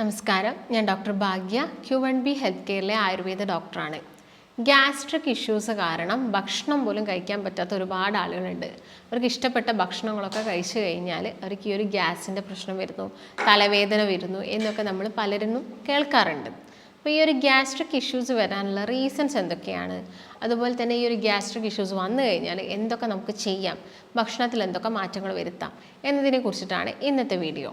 നമസ്കാരം. ഞാൻ doctor Bhagya Q one B health കെയറിലെ Ayurveda ഡോക്ടറാണ്. ഗ്യാസ്ട്രിക് ഇഷ്യൂസ് കാരണം ഭക്ഷണം പോലും കഴിക്കാൻ പറ്റാത്ത ഒരുപാട് ആളുകളുണ്ട്. അവർക്ക് ഇഷ്ടപ്പെട്ട ഭക്ഷണങ്ങളൊക്കെ കഴിച്ചു കഴിഞ്ഞാൽ അവർക്ക് ഈ ഒരു ഗ്യാസിന്റെ പ്രശ്നം വരുന്നു തലവേദന വരുന്നു എന്നൊക്കെ നമ്മൾ പലരും കേൾക്കാറുണ്ട്. അപ്പോൾ ഈ ഒരു ഗ്യാസ്ട്രിക് ഇഷ്യൂസ് വരാനുള്ള റീസൺസ് എന്തൊക്കെയാണ്? അതുപോലെ തന്നെ ഈ ഒരു ഗ്യാസ്ട്രിക് ഇഷ്യൂസ് വന്നു കഴിഞ്ഞാൽ എന്തൊക്കെ നമുക്ക് ചെയ്യാം? ഭക്ഷണത്തിൽ എന്തൊക്കെ മാറ്റങ്ങൾ വരുത്താം? എന്നതിനെ കുറിച്ചിട്ടാണ് ഇന്നത്തെ വീഡിയോ.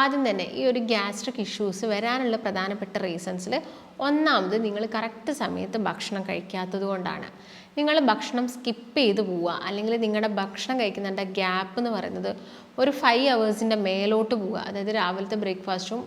ആദ്യം തന്നെ ഈ ഒരു ഗ്യാസ്ട്രിക് ഇഷ്യൂസ് വരാനുള്ള പ്രധാനപ്പെട്ട റീസൺസിൽ ഒന്നാമത് നിങ്ങൾ കറക്റ്റ് സമയത്ത് ഭക്ഷണം കഴിക്കാത്തത് കൊണ്ടാണ്. നിങ്ങൾ ഭക്ഷണം സ്കിപ്പ് ചെയ്ത് പോവുക. അല്ലെങ്കിൽ നിങ്ങളുടെ ഭക്ഷണം കഴിക്കുന്നതിന്റെ ഗ്യാപ്പ് എന്ന് പറയുന്നത് ഒരു ഫൈവ് അവേഴ്സിന്റെ മേലോട്ട് പോവുക. അതായത് രാവിലത്തെ ബ്രേക്ക്ഫാസ്റ്റും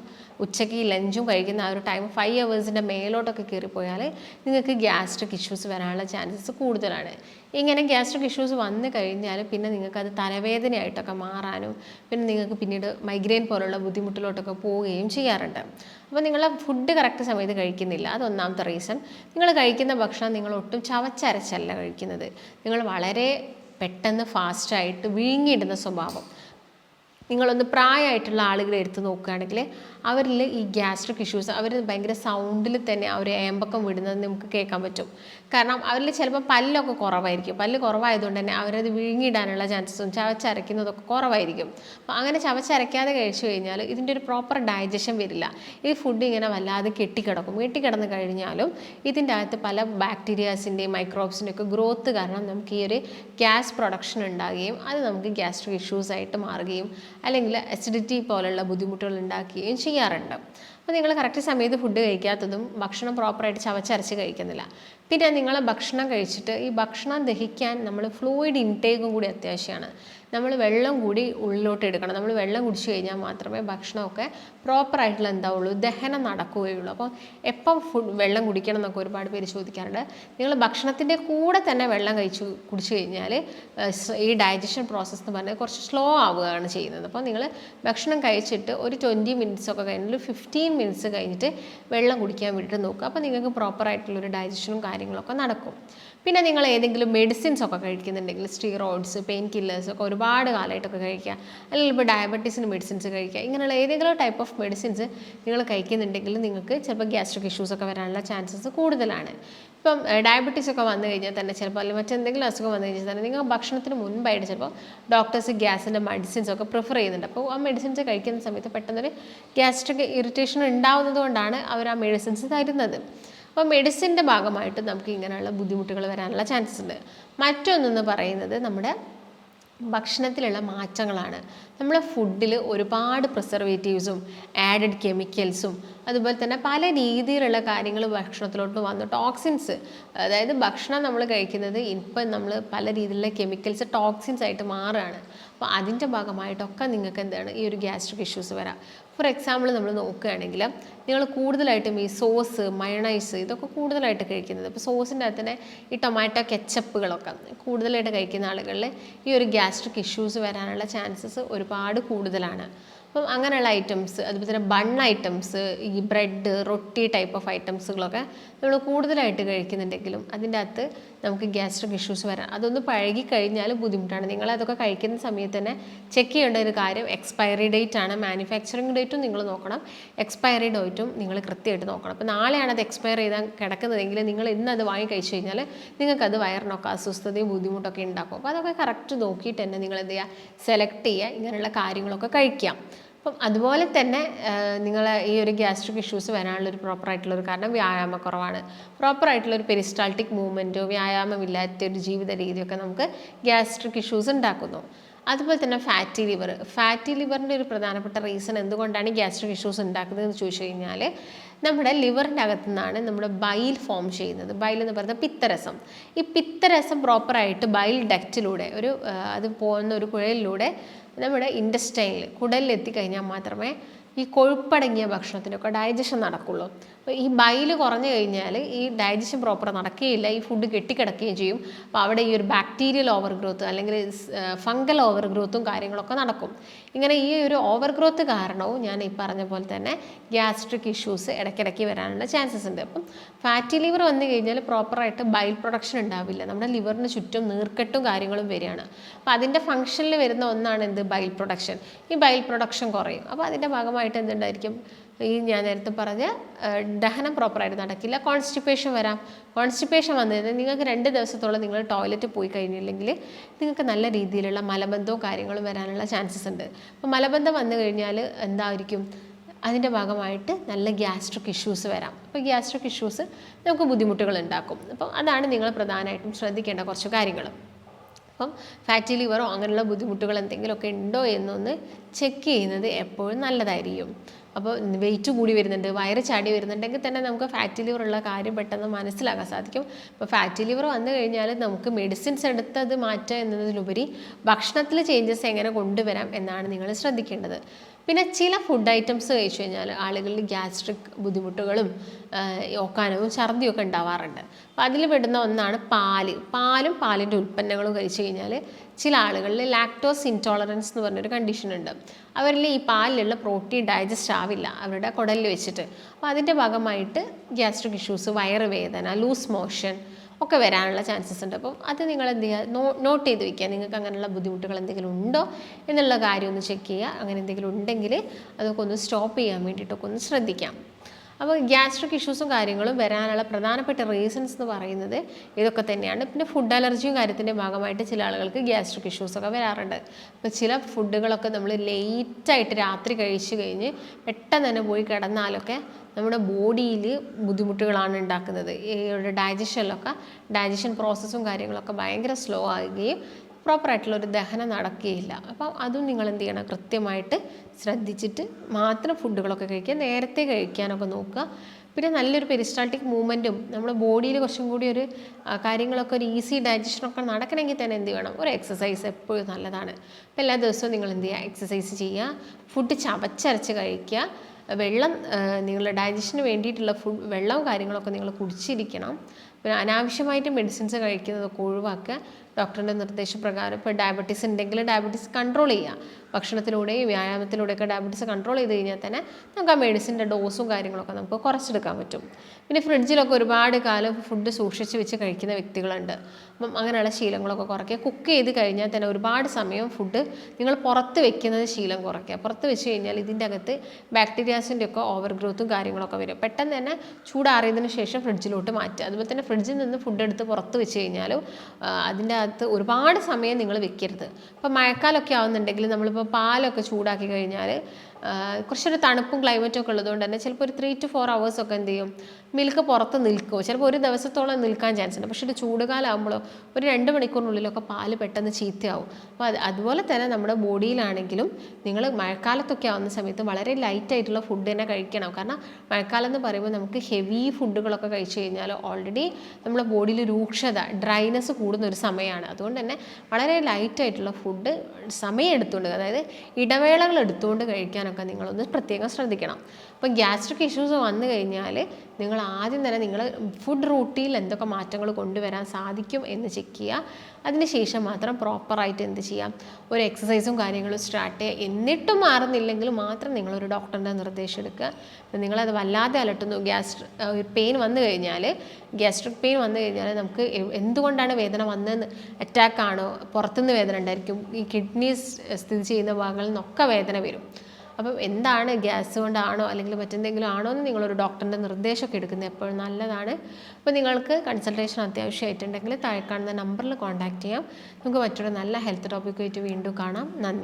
ഉച്ചയ്ക്ക് ലഞ്ചും കഴിക്കുന്ന ആ ഒരു ടൈം ഫൈവ് അവേഴ്സിന്റെ മേലോട്ടൊക്കെ കയറിപ്പോയാൽ നിങ്ങൾക്ക് ഗ്യാസ്ട്രിക് ഇഷ്യൂസ് വരാനുള്ള ചാൻസസ് കൂടുതലാണ്. ഇങ്ങനെ ഗ്യാസ്ട്രിക് ഇഷ്യൂസ് വന്നു കഴിഞ്ഞാൽ പിന്നെ നിങ്ങൾക്ക് അത് തലവേദനയായിട്ടൊക്കെ മാറാനും പിന്നെ നിങ്ങൾക്ക് പിന്നീട് മൈഗ്രെയിൻ പോലുള്ള ബുദ്ധിമുട്ടിലോട്ടൊക്കെ പോവുകയും ചെയ്യാറുണ്ട്. അപ്പോൾ നിങ്ങൾ ഫുഡ് കറക്റ്റ് സമയത്ത് കഴിക്കുന്നില്ല. അത് ഒന്നാമത്തെ റീസൺ നിങ്ങൾ കഴിക്കുന്ന ഭക്ഷണം നിങ്ങൾ ഒട്ടും ചവച്ചരച്ചല്ല കഴിക്കുന്നത്. നിങ്ങൾ വളരെ പെട്ടെന്ന് ഫാസ്റ്റായിട്ട് വിഴുങ്ങിയിടുന്ന സ്വഭാവം. നിങ്ങളൊന്ന് പ്രായമായിട്ടുള്ള ആളുകളെ എടുത്ത് നോക്കുകയാണെങ്കിൽ അവരിൽ ഈ ഗ്യാസ്ട്രിക് ഇഷ്യൂസ് അവർ ഭയങ്കര സൗണ്ടിൽ തന്നെ അവർ ഏമ്പക്കം വിടുന്നത് നമുക്ക് കേൾക്കാൻ പറ്റും. കാരണം അവരിൽ ചിലപ്പോൾ പല്ലൊക്കെ കുറവായിരിക്കും. പല്ല് കുറവായതുകൊണ്ട് തന്നെ അവരത് വിഴുങ്ങിയിടാനുള്ള ചാൻസസും ചവച്ചരയ്ക്കുന്നതൊക്കെ കുറവായിരിക്കും. അപ്പോൾ അങ്ങനെ ചവച്ചരയ്ക്കാതെ കഴിച്ചു കഴിഞ്ഞാൽ ഇതിന്റെ ഒരു പ്രോപ്പർ ഡൈജഷൻ വരില്ല. ഈ ഫുഡ് ഇങ്ങനെ വല്ലാതെ കെട്ടിക്കിടക്കും. കെട്ടിക്കിടന്ന് കഴിഞ്ഞാലും ഇതിന്റെ അകത്ത് പല ബാക്ടീരിയാസിന്റെയും മൈക്രോബ്സിന്റെയും ഒക്കെ ഗ്രോത്ത് കാരണം നമുക്ക് ഈ ഒരു ഗ്യാസ് പ്രൊഡക്ഷൻ ഉണ്ടാകുകയും അത് നമുക്ക് ഗ്യാസ്ട്രിക് ഇഷ്യൂസ് ആയിട്ട് മാറുകയും അല്ലെങ്കിൽ അസിഡിറ്റി പോലുള്ള ബുദ്ധിമുട്ടുകൾ ഉണ്ടാക്കുകയും ചെയ്യാറുണ്ട്. അപ്പോൾ നിങ്ങൾ കറക്റ്റ് സമയത്ത് ഫുഡ് കഴിക്കാത്തതും ഭക്ഷണം പ്രോപ്പറായിട്ട് ചവച്ചരച്ച് കഴിക്കുന്നില്ല. പിന്നെ നിങ്ങൾ ഭക്ഷണം കഴിച്ചിട്ട് ഈ ഭക്ഷണം ദഹിക്കാൻ നമ്മൾ ഫ്ലൂയിഡ് ഇൻടേക്കും കൂടി അത്യാവശ്യമാണ്. നമ്മൾ വെള്ളം കൂടി ഉള്ളിലോട്ട് എടുക്കണം. നമ്മൾ വെള്ളം കുടിച്ചു കഴിഞ്ഞാൽ മാത്രമേ ഭക്ഷണമൊക്കെ പ്രോപ്പറായിട്ടുള്ള എന്താവുള്ളൂ ദഹനം നടക്കുകയുള്ളൂ. അപ്പോൾ എപ്പം ഫുഡ് വെള്ളം കുടിക്കണം എന്നൊക്കെ ഒരുപാട് പേര് ചോദിക്കാറുണ്ട്. നിങ്ങൾ ഭക്ഷണത്തിന്റെ കൂടെ തന്നെ വെള്ളം കഴിച്ചു കുടിച്ചു കഴിഞ്ഞാൽ ഈ ഡൈജഷൻ പ്രോസസ്സ് എന്ന് പറഞ്ഞാൽ കുറച്ച് സ്ലോ ആവുകയാണ് ചെയ്യുന്നത്. അപ്പോൾ നിങ്ങൾ ഭക്ഷണം കഴിച്ചിട്ട് ഒരു ട്വന്റി മിനിറ്റ്സ് ഒക്കെ കഴിഞ്ഞിട്ട് ഫിഫ്റ്റീൻ മിനിറ്റ്സ് കഴിഞ്ഞിട്ട് വെള്ളം കുടിക്കാൻ വേണ്ടിയിട്ട് നോക്കുക. അപ്പോൾ നിങ്ങൾക്ക് പ്രോപ്പറായിട്ടുള്ളൊരു ഡൈജഷനും കാര്യങ്ങളൊക്കെ നടക്കും. പിന്നെ നിങ്ങൾ ഏതെങ്കിലും മെഡിസിൻസ് ഒക്കെ കഴിക്കുന്നുണ്ടെങ്കിൽ സ്റ്റീറോയിഡ്സ് പെയിൻ കില്ലേഴ്സ് ഒക്കെ ഒരുപാട് കാലമായിട്ടൊക്കെ കഴിക്കുക. അല്ലെങ്കിൽ ഇപ്പോൾ ഡയബറ്റീസിന് മെഡിസിൻസ് കഴിക്കുക. ഇങ്ങനെയുള്ള ഏതെങ്കിലും ടൈപ്പ് ഓഫ് മെഡിസിൻസ് നിങ്ങൾ കഴിക്കുന്നുണ്ടെങ്കിൽ നിങ്ങൾക്ക് ചിലപ്പോൾ ഗ്യാസ്ട്രിക് ഇഷ്യൂസ് ഒക്കെ വരാനുള്ള ചാൻസസ് കൂടുതലാണ്. ഇപ്പം ഡയബറ്റീസ് ഒക്കെ വന്നു കഴിഞ്ഞാൽ തന്നെ ചിലപ്പോൾ അല്ലെങ്കിൽ മറ്റെന്തെങ്കിലും അസുഖം വന്നു കഴിഞ്ഞാൽ തന്നെ നിങ്ങൾ ഭക്ഷണത്തിന് മുൻപായിട്ട് ചിലപ്പോൾ ഡോക്ടേഴ്സ് ഗ്യാസിന്റെ മെഡിസിൻസ് ഒക്കെ പ്രിഫർ ചെയ്യുന്നുണ്ട്. അപ്പോൾ ആ മെഡിസിൻസ് കഴിക്കുന്ന സമയത്ത് പെട്ടെന്നൊരു ഗ്യാസ്ട്രിക് ഇറിറ്റേഷൻ ഉണ്ടാവുന്നത് കൊണ്ടാണ് അവർ ആ മെഡിസിൻസ് തരുന്നത്. അപ്പോൾ മെഡിസിന്റെ ഭാഗമായിട്ട് നമുക്ക് ഇങ്ങനെയുള്ള ബുദ്ധിമുട്ടുകൾ വരാനുള്ള ചാൻസസ് ഉണ്ട്. മറ്റൊന്നെന്ന് പറയുന്നത് നമ്മുടെ ഭക്ഷണത്തിലുള്ള മാറ്റങ്ങളാണ്. നമ്മളെ ഫുഡിൽ ഒരുപാട് പ്രിസർവേറ്റീവ്സും ആഡഡ് കെമിക്കൽസും അതുപോലെ തന്നെ പല രീതിയിലുള്ള കാര്യങ്ങൾ ഭക്ഷണത്തിലോട്ട് വന്നു. ടോക്സിൻസ് അതായത് ഭക്ഷണം നമ്മൾ കഴിക്കുന്നത് ഇപ്പം നമ്മൾ പല രീതിയിലുള്ള കെമിക്കൽസ് ടോക്സിൻസ് ആയിട്ട് മാറുകയാണ്. അപ്പോൾ അതിന്റെ ഭാഗമായിട്ടൊക്കെ നിങ്ങൾക്ക് എന്താണ് ഈ ഒരു ഗ്യാസ്ട്രിക് ഇഷ്യൂസ് വരാം. ഫോർ എക്സാമ്പിൾ നമ്മൾ നോക്കുകയാണെങ്കിൽ നിങ്ങൾ കൂടുതലായിട്ടും ഈ സോസ് മയണൈസ് ഇതൊക്കെ കൂടുതലായിട്ട് കഴിക്കുന്നത്. ഇപ്പോൾ സോസിന്റെ അകത്ത് തന്നെ ഈ ടൊമാറ്റോ കെച്ചപ്പുകളൊക്കെ കൂടുതലായിട്ട് കഴിക്കുന്ന ആളുകളിൽ ഈ ഒരു ഗ്യാസ്ട്രിക് ഇഷ്യൂസ് വരാനുള്ള ചാൻസസ് ഒരുപാട് കൂടുതലാണ്. അപ്പം അങ്ങനെയുള്ള ഐറ്റംസ് അതുപോലെ തന്നെ ബൺ ഐറ്റംസ് ഈ ബ്രെഡ് റൊട്ടി ടൈപ്പ് ഓഫ് ഐറ്റംസുകളൊക്കെ നമ്മൾ കൂടുതലായിട്ട് കഴിക്കുന്നുണ്ടെങ്കിലും അതിന്റെ അകത്ത് നമുക്ക് ഗ്യാസ്ട്രിക് ഇഷ്യൂസ് വരാം. അതൊന്ന് പഴകി കഴിഞ്ഞാൽ ബുദ്ധിമുട്ടാണ്. നിങ്ങൾ അതൊക്കെ കഴിക്കുന്ന സമയത്ത് തന്നെ ചെക്ക് ചെയ്യേണ്ട ഒരു കാര്യം എക്സ്പയറി ഡേറ്റ് ആണ്. മാനുഫാക്ചറിങ് ഡേറ്റും നിങ്ങൾ നോക്കണം. എക്സ്പയറി ഡേറ്റും നിങ്ങൾ കൃത്യമായിട്ട് നോക്കണം. അപ്പോൾ നാളെയാണ് അത് എക്സ്പയർ ചെയ്താൽ കിടക്കുന്നതെങ്കിൽ നിങ്ങൾ ഇന്ന് അത് വാങ്ങി കഴിച്ചു കഴിഞ്ഞാൽ നിങ്ങൾക്കത് വയറിനൊക്കെ അസ്വസ്ഥതയും ബുദ്ധിമുട്ടൊക്കെ ഉണ്ടാക്കും. അപ്പോൾ അതൊക്കെ കറക്റ്റ് നോക്കിയിട്ട് തന്നെ നിങ്ങൾ എന്ത് ചെയ്യുക സെലക്ട് ചെയ്യുക ഇങ്ങനെയുള്ള കാര്യങ്ങളൊക്കെ കഴിക്കാം അപ്പം അതുപോലെ തന്നെ നിങ്ങൾ ഈ ഒരു ഗ്യാസ്ട്രിക് ഇഷ്യൂസ് വരാനുള്ളൊരു പ്രോപ്പറായിട്ടുള്ളൊരു കാരണം വ്യായാമക്കുറവാണ്. പ്രോപ്പറായിട്ടുള്ളൊരു പെരിസ്റ്റാൾട്ടിക് മൂവ്മെന്റോ വ്യായാമമില്ലാത്ത ഒരു ജീവിത രീതിയൊക്കെ നമുക്ക് ഗ്യാസ്ട്രിക് ഇഷ്യൂസ് ഉണ്ടാക്കുന്നു. അതുപോലെ തന്നെ ഫാറ്റി ലിവർ ഫാറ്റി ലിവറിന്റെ ഒരു പ്രധാനപ്പെട്ട റീസൺ എന്തുകൊണ്ടാണ് ഗ്യാസ്ട്രിക് ഇഷ്യൂസ് ഉണ്ടാക്കുന്നതെന്ന് ചോദിച്ചു കഴിഞ്ഞാൽ നമ്മുടെ ലിവറിന്റെ അകത്തു നിന്നാണ് നമ്മുടെ ബൈൽ ഫോം ചെയ്യുന്നത്. ബൈൽ എന്ന് പറയുന്നത് പിത്തരസം. ഈ പിത്തരസം പ്രോപ്പറായിട്ട് ബൈൽ ഡക്റ്റിലൂടെ ഒരു അത് പോകുന്ന ഒരു കുഴലിലൂടെ നമ്മുടെ ഇൻഡസ്റ്റൈനിൽ കുടലിൽ എത്തിക്കഴിഞ്ഞാൽ മാത്രമേ ഈ കൊഴുപ്പടങ്ങിയ ഭക്ഷണത്തിനൊക്കെ ഡൈജഷൻ നടക്കുള്ളൂ. അപ്പോൾ ഈ ബൈൽ കുറഞ്ഞു കഴിഞ്ഞാൽ ഈ ഡൈജഷൻ പ്രോപ്പർ നടക്കുകയില്ല. ഈ ഫുഡ് കെട്ടിക്കിടക്കുകയും ചെയ്യും. അപ്പോൾ അവിടെ ഈ ഒരു ബാക്ടീരിയൽ ഓവർ ഗ്രോത്ത് അല്ലെങ്കിൽ ഫംഗൽ ഓവർ ഗ്രോത്തും കാര്യങ്ങളൊക്കെ നടക്കും. ഇങ്ങനെ ഈ ഒരു ഓവർ ഗ്രോത്ത് കാരണവും ഞാൻ ഈ പറഞ്ഞ പോലെ തന്നെ ഗ്യാസ്ട്രിക് ഇഷ്യൂസ് ഇടയ്ക്ക് ഇടയ്ക്കിടയ്ക്ക് വരാനുള്ള ചാൻസസ് ഉണ്ട്. അപ്പം ഫാറ്റി ലിവർ വന്നു കഴിഞ്ഞാൽ പ്രോപ്പറായിട്ട് ബൈൽ പ്രൊഡക്ഷൻ ഉണ്ടാവില്ല. നമ്മുടെ ലിവറിന് ചുറ്റും നീർക്കെട്ടും കാര്യങ്ങളും വരികയാണ്. അപ്പോൾ അതിന്റെ ഫംഗ്ഷനിൽ വരുന്ന ഒന്നാണ് എന്ത്? ബൈൽ പ്രൊഡക്ഷൻ ഈ ബൈൽ പ്രൊഡക്ഷൻ കുറയും. അപ്പോൾ അതിന്റെ ഭാഗമായിട്ട് എന്തുണ്ടായിരിക്കും? ഈ ഞാൻ നേരത്തെ പറഞ്ഞ ദഹനം പ്രോപ്പറായിട്ട് നടക്കില്ല. കോൺസ്റ്റിപ്പേഷൻ വരാം. കോൺസ്റ്റിപ്പേഷൻ വന്നു കഴിഞ്ഞാൽ നിങ്ങൾക്ക് രണ്ട് ദിവസത്തോളം നിങ്ങൾ ടോയ്ലറ്റ് പോയി കഴിഞ്ഞില്ലെങ്കിൽ നിങ്ങൾക്ക് നല്ല രീതിയിലുള്ള മലബന്ധവും കാര്യങ്ങളും വരാനുള്ള ചാൻസസ് ഉണ്ട്. അപ്പോൾ മലബന്ധം വന്നു കഴിഞ്ഞാൽ എന്തായിരിക്കും? അതിന്റെ ഭാഗമായിട്ട് നല്ല ഗ്യാസ്ട്രിക് ഇഷ്യൂസ് വരാം. അപ്പോൾ ഗ്യാസ്ട്രിക് ഇഷ്യൂസ് നമുക്ക് ബുദ്ധിമുട്ടുകൾ ഉണ്ടാക്കും. അപ്പോൾ അതാണ് നിങ്ങൾ പ്രധാനമായിട്ടും ശ്രദ്ധിക്കേണ്ട കുറച്ച് കാര്യങ്ങൾ. അപ്പം ഫാറ്റി ലിവറോ അങ്ങനെയുള്ള ബുദ്ധിമുട്ടുകൾ എന്തെങ്കിലുമൊക്കെ ഉണ്ടോ എന്നൊന്ന് ചെക്ക് ചെയ്യുന്നത് എപ്പോഴും നല്ലതായിരിക്കും. അപ്പോൾ വെയിറ്റ് കൂടി വരുന്നുണ്ട് വയറ് ചാടി വരുന്നുണ്ടെങ്കിൽ തന്നെ നമുക്ക് ഫാറ്റി ലിവർ ഉള്ള കാര്യം പെട്ടെന്ന് മനസ്സിലാക്കാൻ സാധിക്കും. അപ്പോൾ ഫാറ്റി ലിവർ വന്നു കഴിഞ്ഞാൽ നമുക്ക് മെഡിസിൻസ് എടുത്ത് അത് മാറ്റുക എന്നതിലുപരി ഭക്ഷണത്തിൽ ചേഞ്ചസ് എങ്ങനെ കൊണ്ടുവരാം എന്നാണ് നിങ്ങൾ ശ്രദ്ധിക്കേണ്ടത്. പിന്നെ ചില ഫുഡ് ഐറ്റംസ് കഴിച്ചു കഴിഞ്ഞാൽ ആളുകളിൽ ഗ്യാസ്ട്രിക് ബുദ്ധിമുട്ടുകളും ഓക്കാനവും ഛർദിയൊക്കെ ഉണ്ടാവാറുണ്ട്. അപ്പോൾ അതിൽ പെടുന്ന ഒന്നാണ് പാൽ. പാലും പാലിന്റെ ഉൽപ്പന്നങ്ങളും കഴിച്ചു കഴിഞ്ഞാൽ ചില ആളുകളിൽ ലാക്ടോസ് ഇൻടോളറൻസ് എന്ന് പറഞ്ഞൊരു കണ്ടീഷൻ ഉണ്ട്. അവരിൽ ഈ പാലിലുള്ള പ്രോട്ടീൻ ഡൈജസ്റ്റ് ആവില്ല. അവരുടെ കുടലിൽ വെച്ചിട്ട്. അപ്പോൾ അതിന്റെ ഭാഗമായിട്ട് ഗ്യാസ്ട്രിക് ഇഷ്യൂസ് വയറുവേദന ലൂസ് മോഷൻ ഒക്കെ വരാനുള്ള ചാൻസസ് ഉണ്ട്. അപ്പം അത് നിങ്ങൾ എന്ത് ചെയ്യുക? നോട്ട് ചെയ്ത് വെക്കുക. നിങ്ങൾക്ക് അങ്ങനെയുള്ള ബുദ്ധിമുട്ടുകൾ എന്തെങ്കിലും ഉണ്ടോ എന്നുള്ള കാര്യം ഒന്ന് ചെക്ക് ചെയ്യുക. അങ്ങനെ എന്തെങ്കിലും ഉണ്ടെങ്കിൽ അതൊക്കെ ഒന്ന് സ്റ്റോപ്പ് ചെയ്യാൻ വേണ്ടിയിട്ടൊക്കെ ഒന്ന് ശ്രദ്ധിക്കാം. അപ്പോൾ ഗ്യാസ്ട്രിക് ഇഷ്യൂസും കാര്യങ്ങളും വരാനുള്ള പ്രധാനപ്പെട്ട റീസൺസ് എന്ന് പറയുന്നത് ഇതൊക്കെ തന്നെയാണ്. പിന്നെ ഫുഡ് അലർജിയും കാര്യത്തിന്റെ ഭാഗമായിട്ട് ചില ആളുകൾക്ക് ഗ്യാസ്ട്രിക് ഇഷ്യൂസൊക്കെ വരാറുണ്ട്. അപ്പോൾ ചില ഫുഡുകളൊക്കെ നമ്മൾ ലേറ്റായിട്ട് രാത്രി കഴിച്ചു കഴിഞ്ഞ് പെട്ടെന്ന് തന്നെ പോയി കിടന്നാലൊക്കെ നമ്മുടെ ബോഡിയിൽ ബുദ്ധിമുട്ടുകളാണ് ഉണ്ടാക്കുന്നത്. ഈ ഡയജഷനിലൊക്കെ ഡൈജഷൻ പ്രോസസ്സും കാര്യങ്ങളൊക്കെ ഭയങ്കര സ്ലോ ആകുകയും പ്രോപ്പറായിട്ടുള്ള ഒരു ദഹനം നടക്കുകയില്ല. അപ്പോൾ അതും നിങ്ങൾ എന്ത് ചെയ്യണം? കൃത്യമായിട്ട് ശ്രദ്ധിച്ചിട്ട് മാത്രം ഫുഡുകളൊക്കെ കഴിക്കുക. നേരത്തെ കഴിക്കാനൊക്കെ നോക്കുക. പിന്നെ നല്ലൊരു പെരിസ്റ്റാൾട്ടിക് മൂവ്മെന്റും നമ്മുടെ ബോഡിയിൽ കുറച്ചും കൂടി ഒരു കാര്യങ്ങളൊക്കെ ഒരു ഈസി ഡൈജഷനൊക്കെ നടക്കണമെങ്കിൽ തന്നെ എന്ത് വേണം ഒരു എക്സസൈസ് എപ്പോഴും നല്ലതാണ്. അപ്പോൾ എല്ലാ ദിവസവും നിങ്ങൾ എന്ത് ചെയ്യുക? എക്സസൈസ് ചെയ്യുക. ഫുഡ് ചവച്ചരച്ച് കഴിക്കുക. വെള്ളം നിങ്ങളുടെ ഡൈജഷന് വേണ്ടിയിട്ടുള്ള ഫുഡ് വെള്ളവും കാര്യങ്ങളൊക്കെ നിങ്ങൾ കുടിച്ചിരിക്കണം. പിന്നെ അനാവശ്യമായിട്ട് മെഡിസിൻസ് കഴിക്കുന്നതൊക്കെ ഒഴിവാക്കുക. ഡോക്ടറിന്റെ നിർദ്ദേശപ്രകാരം ഇപ്പോൾ ഡയബറ്റീസ് ഉണ്ടെങ്കിൽ ഡയബറ്റീസ് കൺട്രോൾ ചെയ്യുക ഭക്ഷണത്തിലൂടെയും വ്യായാമത്തിലൂടെയൊക്കെ ഡയബറ്റീസ് കൺട്രോൾ ചെയ്ത് കഴിഞ്ഞാൽ തന്നെ നമുക്ക് ആ മെഡിസിന്റെ ഡോസും കാര്യങ്ങളൊക്കെ നമുക്ക് കുറച്ചെടുക്കാൻ പറ്റും. പിന്നെ ഫ്രിഡ്ജിലൊക്കെ ഒരുപാട് കാലം ഫുഡ് സൂക്ഷിച്ച് വെച്ച് കഴിക്കുന്ന വ്യക്തികളുണ്ട്. അപ്പം അങ്ങനെയുള്ള ശീലങ്ങളൊക്കെ കുറയ്ക്കുക. കുക്ക് ചെയ്ത് കഴിഞ്ഞാൽ തന്നെ ഒരുപാട് സമയം ഫുഡ് നിങ്ങൾ പുറത്ത് വെക്കുന്നത് ശീലം കുറയ്ക്കുക. പുറത്ത് വെച്ച് കഴിഞ്ഞാൽ ഇതിന്റെ അകത്ത് ബാക്ടീരിയാസിന്റെ ഒക്കെ ഓവർ ഗ്രോത്തും കാര്യങ്ങളൊക്കെ വരും. പെട്ടെന്ന് തന്നെ ചൂടാറിയതിന് ശേഷം ഫ്രിഡ്ജിലോട്ട് മാറ്റുക. അതുപോലെ തന്നെ ഫ്രിഡ്ജിൽ നിന്ന് ഫുഡ് എടുത്ത് പുറത്ത് വെച്ച് കഴിഞ്ഞാലും അതിന്റെ അകത്ത് ഒരുപാട് സമയം നിങ്ങൾ വെക്കരുത്. ഇപ്പം മഴക്കാലമൊക്കെ ആവുന്നുണ്ടെങ്കിൽ നമ്മളിപ്പോൾ പാലൊക്കെ ചൂടാക്കി കഴിഞ്ഞാൽ കുറച്ചൊരു തണുപ്പും ക്ലൈമറ്റും ഒക്കെ ഉള്ളതുകൊണ്ട് തന്നെ ചിലപ്പോൾ ഒരു ത്രീ ടു ഫോർ അവേഴ്സ് ഒക്കെ എന്ത് ചെയ്യും? മിൽക്ക് പുറത്ത് നിൽക്കുമോ ചിലപ്പോൾ ഒരു ദിവസത്തോളം നിൽക്കാൻ ചാൻസ് ഉണ്ട്. പക്ഷേ ഒരു ചൂടുകാലാകുമ്പോഴോ ഒരു രണ്ട് മണിക്കൂറിനുള്ളിലൊക്കെ പാൽ പെട്ടെന്ന് ചീത്തയാവും. അപ്പോൾ അത് അതുപോലെ തന്നെ നമ്മുടെ ബോഡിയിലാണെങ്കിലും നിങ്ങൾ മഴക്കാലത്തൊക്കെ ആവുന്ന സമയത്ത് വളരെ ലൈറ്റായിട്ടുള്ള ഫുഡ് തന്നെ കഴിക്കണം. കാരണം മഴക്കാലം എന്ന് പറയുമ്പോൾ നമുക്ക് ഹെവി ഫുഡുകളൊക്കെ കഴിച്ചു കഴിഞ്ഞാൽ ഓൾറെഡി നമ്മുടെ ബോഡിയിൽ രൂക്ഷത ഡ്രൈനെസ് കൂടുന്ന ഒരു സമയമാണ് അതുകൊണ്ട് തന്നെ വളരെ ലൈറ്റായിട്ടുള്ള ഫുഡ് സമയം എടുത്തുകൊണ്ട് അതായത് ഇടവേളകൾ എടുത്തുകൊണ്ട് കഴിക്കാനൊക്കെ നിങ്ങളൊന്ന് പ്രത്യേകം ശ്രദ്ധിക്കണം. അപ്പോൾ ഗ്യാസ്ട്രിക് ഇഷ്യൂസ് വന്നു കഴിഞ്ഞാൽ നിങ്ങൾ ആദ്യം തന്നെ നിങ്ങൾ ഫുഡ് റൂട്ടീൽ എന്തൊക്കെ മാറ്റങ്ങൾ കൊണ്ടുവരാൻ സാധിക്കും എന്ന് ചെക്ക് ചെയ്യുക. അതിനുശേഷം മാത്രം പ്രോപ്പറായിട്ട് എന്ത് ചെയ്യാം ഒരു എക്സസൈസും കാര്യങ്ങളും സ്റ്റാർട്ട് ചെയ്യുക. എന്നിട്ടും മാറുന്നില്ലെങ്കിൽ മാത്രം നിങ്ങളൊരു ഡോക്ടറിന്റെ നിർദ്ദേശം എടുക്കുക. നിങ്ങളത് വല്ലാതെ അലട്ടുന്നു. ഗ്യാസ്ട്രി പെയിൻ വന്നു കഴിഞ്ഞാൽ ഗ്യാസ്ട്രിക് പെയിൻ വന്നു കഴിഞ്ഞാൽ നമുക്ക് എന്തുകൊണ്ടാണ് വേദന വന്നതെന്ന് അറ്റാക്കാണോ പുറത്തുനിന്ന് വേദന ഉണ്ടായിരിക്കും. ഈ കിഡ്നീസ് സ്ഥിതി ചെയ്യുന്ന ഭാഗങ്ങളിൽ നിന്നൊക്കെ വേദന വരും. അപ്പം എന്താണ് ഗ്യാസ് കൊണ്ടാണോ അല്ലെങ്കിൽ മറ്റെന്തെങ്കിലും ആണോ എന്ന് നിങ്ങളൊരു ഡോക്ടറിന്റെ നിർദ്ദേശമൊക്കെ എടുക്കുന്നത് എപ്പോഴും നല്ലതാണ്. അപ്പോൾ നിങ്ങൾക്ക് കൺസൾട്ടേഷൻ അത്യാവശ്യമായിട്ടുണ്ടെങ്കിൽ താഴെ കാണുന്ന നമ്പറിൽ കോൺടാക്റ്റ് ചെയ്യാം. നമുക്ക് മറ്റൊരു നല്ല ഹെൽത്ത് ടോപ്പിക്കുമായിട്ട് വീണ്ടും കാണാം. നന്ദി.